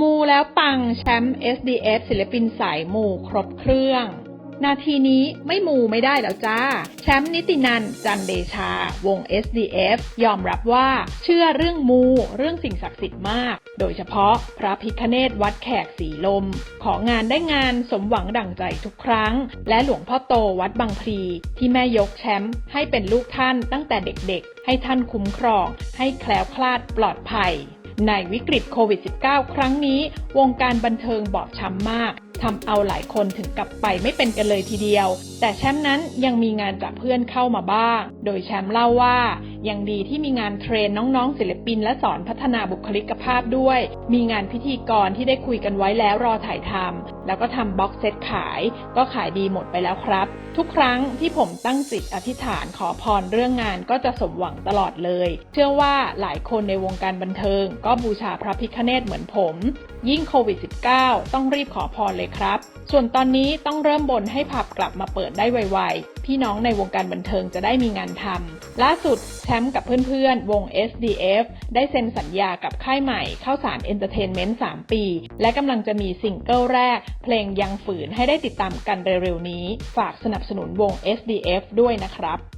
มูแล้วปังแชมป์ SDS ศิลปินสายมูครบเครื่อง นาทีนี้ไม่มูไม่ได้แล้วจ้า แชมป์นิตินันจันเดชาวง SDF ยอมรับว่าเชื่อเรื่องมูเรื่องสิ่งศักดิ์สิทธิ์มาก โดยเฉพาะพระพิคเนตวัดแขกสีลม ของานได้งานสมหวังดั่งใจทุกครั้ง และหลวงพ่อโตวัดบางพลีที่แม่ยกแชมป์ให้เป็นลูกท่านตั้งแต่เด็กๆ ให้ท่านคุ้มครอง ให้แคล้วคลาดปลอดภัย ในวิกฤตโควิด -19 ครั้งนี้ วงการบันเทิงบอบช้ำมากทำเอาหลายคนถึงกับไปไม่เป็นกันเลยทีเดียว แต่แชมป์นั้นยังมีงานจากเพื่อนเข้ามาบ้าง โดยแชมป์เล่าว่า ยังดีที่มีงานเทรนน้องๆ ศิลปิน และสอนพัฒนาบุคลิกภาพด้วย มีงานพิธีกรที่ได้คุยกันไว้แล้วรอถ่ายทำแล้วก็ทำบ็อกเซตขาย ก็ขายดีหมดไปแล้วครับ ทุกครั้งที่ผมตั้งจิตอธิษฐานขอพรเรื่องงานก็จะสมหวังตลอดเลย เชื่อว่าหลายคนในวงการบันเทิง ก็บูชาพระพิฆเนศเหมือนผม ยิ่งโควิด -19 ต้องรีบขอพรเลยครับ ส่วนตอนนี้ต้องเริ่มบนให้ผับกลับมาเปิดได้ไวๆ พี่น้องในวงการบันเทิงจะได้มีงานทำล่าสุดแชมป์กับเพื่อนๆ วง SDF ได้เซ็นสัญญากับค่ายใหม่เข้าสารเอนเตอร์เทนเมนต์ 3 ปี และกำลังจะมีซิงเกิลแรก เพลงยังฝืนให้ได้ติดตามกันเร็วๆนี้ ฝากสนับสนุนวง SDF ด้วยนะครับ